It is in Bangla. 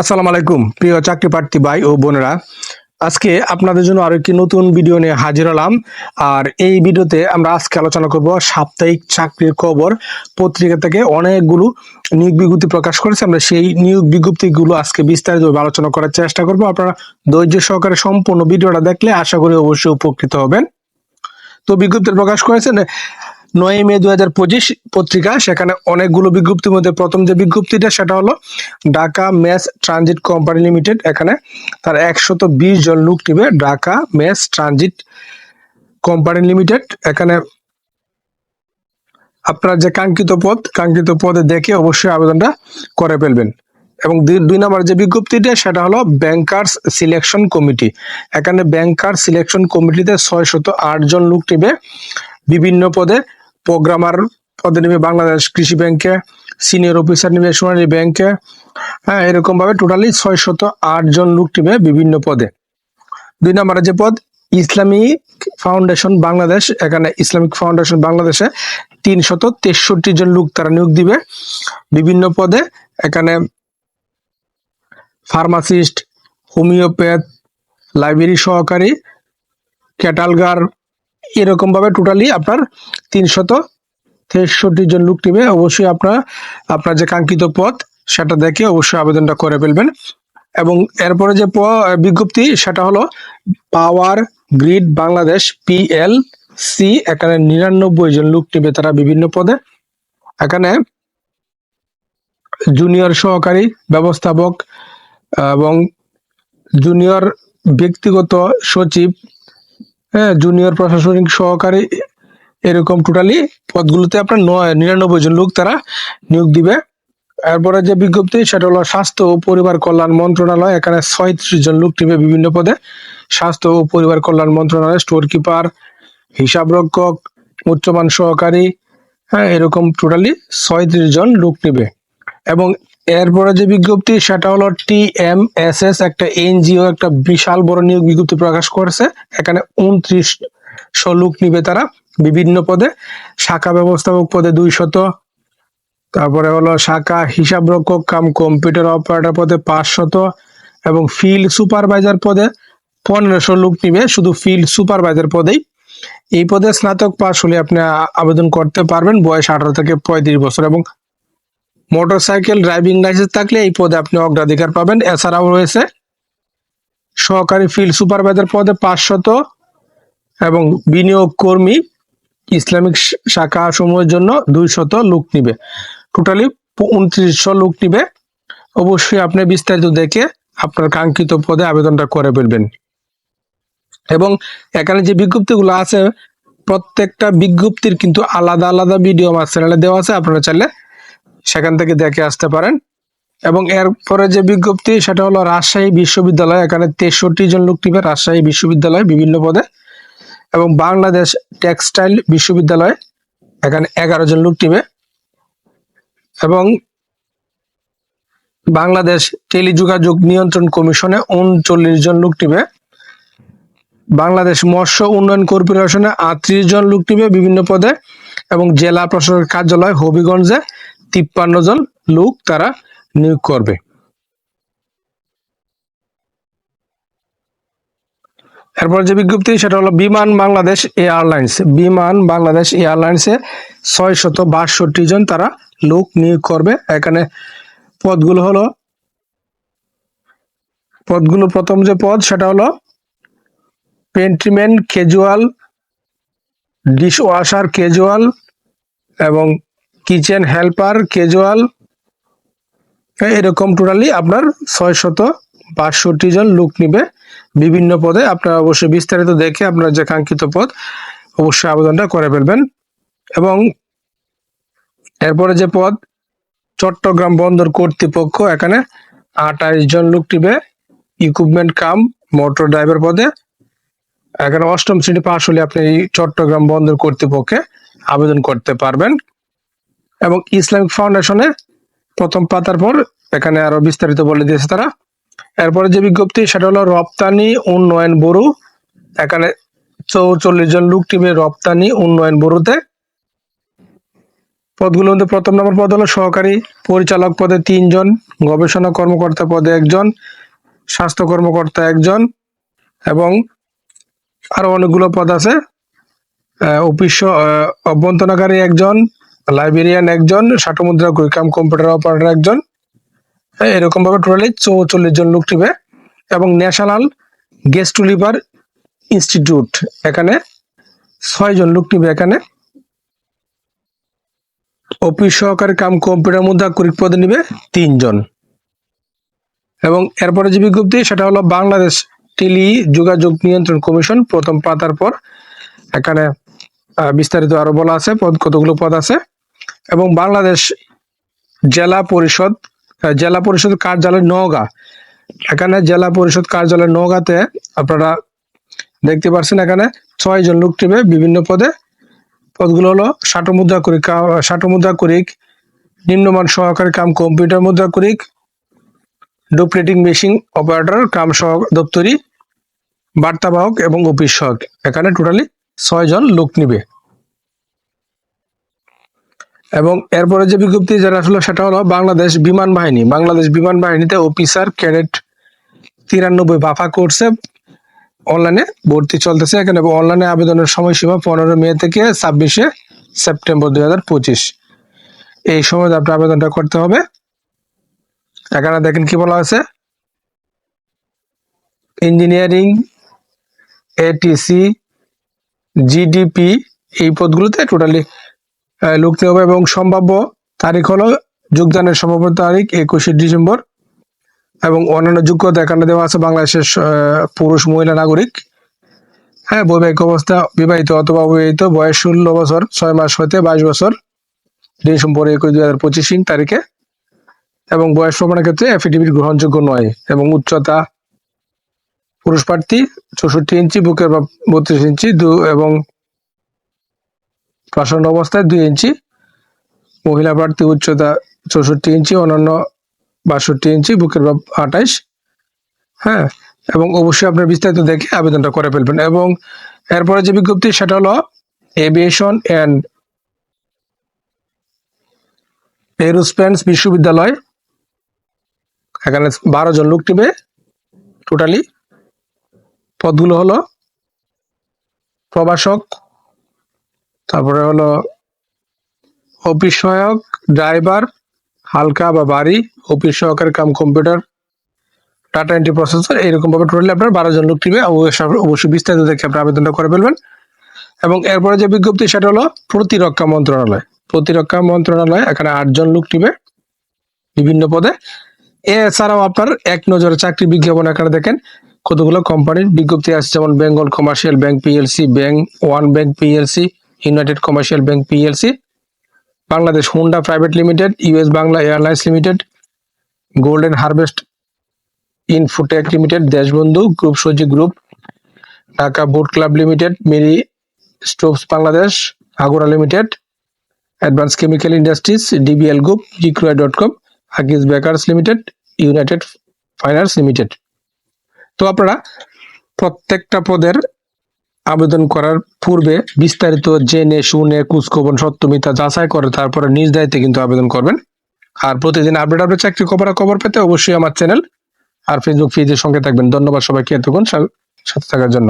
আসসালামু আলাইকুম। প্রিয় চাকরি প্রার্থী ভাই ও বোনেরা, আজকে আপনাদের জন্য আরও একটি নতুন ভিডিও নিয়ে হাজির হলাম। আর এই ভিডিওতে আমরা আজকে আলোচনা করব সাপ্তাহিক চাকরির খবর। পত্রিকা থেকে অনেকগুলো নিয়োগ বিজ্ঞপ্তি প্রকাশ করেছে। আমরা সেই নিয়োগ বিজ্ঞপ্তিগুলো আজকে বিস্তারিতভাবে আলোচনা করার চেষ্টা করব। আপনারা ধৈর্য সহকারে সম্পূর্ণ ভিডিওটা দেখলে আশা করি অবশ্যই উপকৃত হবেন। তো বিজ্ঞপ্তি প্রকাশ করেছেন নয় মে দু হাজার পঁচিশ পত্রিকা, সেখানে অনেকগুলো বিজ্ঞপ্তির মধ্যে প্রথম যে বিজ্ঞপ্তিটা, সেটা হলো Dhaka mass transit company limited, এখানে তার একশত বিশ জন লোক নিবে Dhaka mass transit company limited. এখানে আপনার যে কাঙ্ক্ষিত পদ, কাঙ্ক্ষিত পদে দেখে অবশ্যই আবেদনটা করে ফেলবেন। এবং দুই দুই নম্বর যে বিজ্ঞপ্তিটা, সেটা হলো ব্যাংকার্স সিলেকশন কমিটি। এখানে ব্যাংকার সিলেকশন কমিটিতে ছয় শত আট জন লোক নিবে বিভিন্ন পদে। প্রোগ্রামার পদে নেবে বাংলাদেশ কৃষি ব্যাংকে সিনিয়র অফিসার নেবে, সোনালী ব্যাংকে হ্যাঁ এরকম ভাবে টোটালি ছয় শত আট জন লোক নেবে বিভিন্ন পদে। দুই নম্বরে যে পদ, ইসলামিক ফাউন্ডেশন বাংলাদেশ, এখানে ইসলামিক ফাউন্ডেশন বাংলাদেশে তিন শত তেষট্টি জন লোক তারা নিয়োগ দিবে বিভিন্ন পদে। এখানে ফার্মাসিস্ট হোমিওপ্যাথ লাইব্রেরি সহকারী ক্যাটালগার এরকম ভাবে টোটালি আপনার তিনশত তেষট্টি জন লোক নিবে। অবশ্যই আপনার আপনার যে কাঙ্ক্ষিত পদ সেটা দেখে অবশ্যই আবেদনটা করে ফেলবেন। এবং এরপরে যে বিজ্ঞপ্তি, সেটা হলো power grid Bangladesh PL C এখানে নিরানব্বই জন লোক নিবে তারা বিভিন্ন পদে। এখানে জুনিয়র সহকারী ব্যবস্থাপক এবং জুনিয়র ব্যক্তিগত সচিব হ্যাঁ জুনিয়র প্রশাসনিক সহকারী এরকম টোটালি পদগুলোতে আপনার নয়, নিরানব্বই জন লোক তারা নিয়োগ দিবে। এরপরে যে বিজ্ঞপ্তি, সেটা হলো স্বাস্থ্য ও পরিবার কল্যাণ মন্ত্রণালয়, এখানে ছয়ত্রিশ জন লোক নিবে বিভিন্ন পদে। স্বাস্থ্য ও পরিবার কল্যাণ মন্ত্রণালয় স্টোর কিপার হিসাব রক্ষক, উচ্চমান সহকারী হ্যাঁ এরকম টোটালি ছয়ত্রিশ জন লোক নিবে। এবং এরপরে যে বিজ্ঞপ্তি, সেটা হলো টি এম এস এস, একটা এনজিও, একটা বিশাল বড় নিয়োগ বিজ্ঞপ্তি প্রকাশ করেছে। এখানে উনত্রিশ লোক নিবে তারা বিভিন্ন পদে। শাখা ব্যবস্থাপক পদে দুই শত তারপরে হলো শাখা হিসাব রক্ষক কাম কম্পিউটার অপারেটর পদে পাঁচশত এবং ফিল্ড সুপারভাইজার পদে পনেরোশো লোক নিবে, শুধু ফিল্ড সুপারভাইজার পদেই। এই পদে স্নাতক পাশ হলে আপনি আবেদন করতে পারবেন, বয়স আঠারো থেকে পঁয়ত্রিশ বছর এবং মোটরসাইকেল ড্রাইভিং লাইসেন্স থাকলে এই পদে আপনি অগ্রাধিকার পাবেন। এছাড়াও রয়েছে সহকারী ফিল্ড সুপারভাইজার পদে পাঁচশত এবং বিনিয়োগ কর্মী ইসলামিক শাখা সমূহের জন্য দুইশত লোক নিবে। টোটালি উনত্রিশশো লোক নিবে। অবশ্যই আপনি বিস্তারিত দেখে আপনার কাঙ্ক্ষিত পদে আবেদনটা করে ফেলবেন। এবং এখানে যে বিজ্ঞপ্তিগুলো আছে, প্রত্যেকটা বিজ্ঞপ্তির কিন্তু আলাদা আলাদা ভিডিও আমার চ্যানেলে দেওয়া আছে। আপনারা চাইলে সেখান থেকে দেখে আসতে পারেন। এবং এরপরে যে বিজ্ঞপ্তি, সেটা হলো রাজশাহী বিশ্ববিদ্যালয়। এখানে তেষট্টি জন লোক নিবে রাজশাহী বিশ্ববিদ্যালয় বিভিন্ন পদে। এবং বাংলাদেশ টেক্সটাইল বিশ্ববিদ্যালয়, এখানে এগারো জন লোক নিবে এবং বাংলাদেশ টেলিযোগাযোগ নিয়ন্ত্রণ কমিশনে উনচল্লিশ জন লোক নিবে বাংলাদেশ মৎস্য উন্নয়ন কর্পোরেশনে আটত্রিশ জন লোক নিবে বিভিন্ন পদে। এবং জেলা প্রশাসনের কার্যালয় হবিগঞ্জে। তিপ্পান্ন জন লোক তারা নিয়োগ করবে। এরপর যে বিজ্ঞপ্তি, সেটা হলো বিমান বাংলাদেশ এয়ারলাইন্স। বিমান বাংলাদেশ এয়ারলাইন্সে ছয় শত বাষট্টি জন তারা লোক নিয়োগ করবে। এখানে পদগুলো হলো, পদগুলো প্রথম যে পদ, সেটা হলো pantryman casual dish washer casual এবং কিচেন হেল্পার ক্যাজুয়াল এরকম টোটালি আপনার ছয় শত বাষট্টি জন লোক নিবে। বিভিন্ন পদে আপনারা অবশ্যই বিস্তারিত দেখে আপনার যে কাঙ্ক্ষিত পদ, অবশ্যই আবেদনটা করে ফেলবেন। এবং এরপরে যে পদ, চট্টগ্রাম বন্দর কর্তৃপক্ষ, এখানে আঠাইশ জন লোক নিবে। ইকুইপমেন্ট কাম মোটর ড্রাইভার পদে। এখানে অষ্টম শ্রেণি পাশ হলে আপনি চট্টগ্রাম বন্দর কর্তৃপক্ষে আবেদন করতে পারবেন। এবং ইসলামিক ফাউন্ডেশনে প্রথম পাতার পর এখানে আরও বিস্তারিত বলে দিয়েছে তারা। এরপরে যে বিজ্ঞপ্তি, সেটা হলো রপ্তানি উন্নয়ন ব্যুরো। এখানে চৌচল্লিশ জন লোক টিমে রপ্তানি উন্নয়ন ব্যুরোতে। পদগুলোর মধ্যে প্রথম নম্বর পদ হলো সহকারী পরিচালক পদে তিনজন, গবেষণা কর্মকর্তা পদে একজন, স্বাস্থ্য কর্মকর্তা একজন, এবং আরও অনেকগুলো পদ আছে। অফিস অভ্যন্তরণকারী একজন লাইব্রেরিয়ান একজন ষাট মুদ্রা কাম কম্পিউটার অপারেটর একজন। হ্যাঁ, এরকম ভাবে টোটালি চৌচল্লিশ জন লোক নিবে। এবং ন্যাশনাল গেস্ট লিভার ইনস্টিটিউট এখানে ছয় জন লোক নিবে এখানে। অফিস সহকারী কাম কম্পিউটার মুদ্রা করিক পদে নিবে তিনজন এবং এরপরে যে বিজ্ঞপ্তি সেটা হলো বাংলাদেশ টেলি যোগাযোগ নিয়ন্ত্রণ কমিশন প্রথম পাতার পর। এখানে বিস্তারিত আরও বলা আছে পদ কতগুলো পদ আছে। এবং বাংলাদেশ জেলা পরিষদ জেলা পরিষদ কার্যালয় নওগাঁ। এখানে জেলা পরিষদ কার্যালয় নওগাঁতে আপনারা দেখতে পাচ্ছেন এখানে ছয় জন লোক টিবে বিভিন্ন পদে। পদগুলো হলো ষাট মুদ্রা করিক ষাট মুদ্রা করিক, নিম্নমান সহকারী কাম কম্পিউটার মুদ্রা করিক ডুপ্লেটিং মেশিন অপারেটর, কাম সহ দপ্তরি, বার্তাবাহক এবং অফিস সহক এখানে টোটালি ছয় জন লোক নিবে। এবং এরপরে যে বিজ্ঞপ্তি যেটা আসলে সেটা হলো বাংলাদেশ বিমান বাহিনী। বাংলাদেশ বিমান বাহিনীতে অফিসার, ক্যাডেট তিরানব্বই বাফা কোর্সে অনলাইনে ভর্তি চলতেছে এখানে। অনলাইনে আবেদনের সময়সীমা পনেরো মে থেকে ছাব্বিশে সেপ্টেম্বর দুই হাজার পঁচিশ। এই সময় আপনি আবেদনটা করতে হবে। এখানে দেখেন কি বলা আছে ইঞ্জিনিয়ারিং এটিসি জিডিপি এই পদগুলোতে টোটালি লোক নিয়োগ হবে এবং সম্ভাব্য তারিখ হলো যোগদানের সম্ভাব্য তারিখ একুশে ডিসেম্বর এবং অন্যান্য যোগ্যতা এখানে দেওয়া আছে বাংলাদেশের পুরুষ, মহিলা, নাগরিক। হ্যাঁ বৈবাহিক অবস্থা বিবাহিত অথবা অবিবাহিত, বয়স ষোলো বছর, ছয় মাস হতে বাইশ বছর। ডিসেম্বর একুশ দুই হাজার পঁচিশ তারিখে। এবং বয়স প্রমাণের ক্ষেত্রে এফিডেভিট গ্রহণযোগ্য নয়। এবং উচ্চতা পুরুষ প্রার্থী চৌষট্টি ইঞ্চি, বুকের বা বত্রিশ ইঞ্চি, দু এবং প্রাসন্ন অবস্থায় দুই ইঞ্চি, মহিলা প্রার্থী উচ্চতা চৌষট্টি ইঞ্চি, অন্যান্য বাষট্টি ইঞ্চি, বুকের বা আঠাইশ। হ্যাঁ এবং অবশ্যই আপনার বিস্তারিত দেখে আবেদনটা করে ফেলবেন। এবং এরপরে যে বিজ্ঞপ্তি, সেটা হলো এভিয়েশন অ্যান্ড এরোস্পেন্স বিশ্ববিদ্যালয়, এখানে বারো জন লোক টিবে টোটালি পদগুলো হলো প্রভাষক তারপরে হলো অফিস সহায়ক ড্রাইভার, হালকা বা বাড়ি অফিস সহকারী cum computer data entry processor এরকম ভাবে টোটালি আপনার বারো জন লোক টিবে অবশ্যই বিস্তারিত দেখে আপনি আবেদনটা করে ফেলবেন। এবং এরপরে যে বিজ্ঞপ্তি, সেটা হলো প্রতিরক্ষা মন্ত্রণালয়। প্রতিরক্ষা মন্ত্রণালয়, এখানে আটজন লোক টিবে বিভিন্ন পদে। এছাড়াও আপনার এক নজরে চাকরি বিজ্ঞাপন এখানে দেখেন, কতগুলো কোম্পানির বিজ্ঞপ্তি আছে, যেমন Bengal commercial bank PLC bank one bank PLC united commercial bank PLC Bangladesh Honda private limited US Bangla airlines limited golden harvest infotech limited Deshbandhu group Saji group Dhaka boat club limited Marie Stopes Bangladesh Agora limited advance chemical industries DBL group Jikroy dot com Huggies bakers limited united finance limited তো আপনারা প্রত্যেকটা পদের আবেদন করার পূর্বে বিস্তারিত জেনে, শুনে কুচকবন সত্যমিতা যাচাই করে তারপরে নিজ দায়িত্বে কিন্তু আবেদন করবেন। আর প্রতিদিন আপডেট আপডেট চাকরি খবর খবর পেতে অবশ্যই আমার চ্যানেল আর ফেসবুক পেজের সঙ্গে থাকবেন। ধন্যবাদ সবাইকে এতক্ষণ সাথে থাকার জন্য।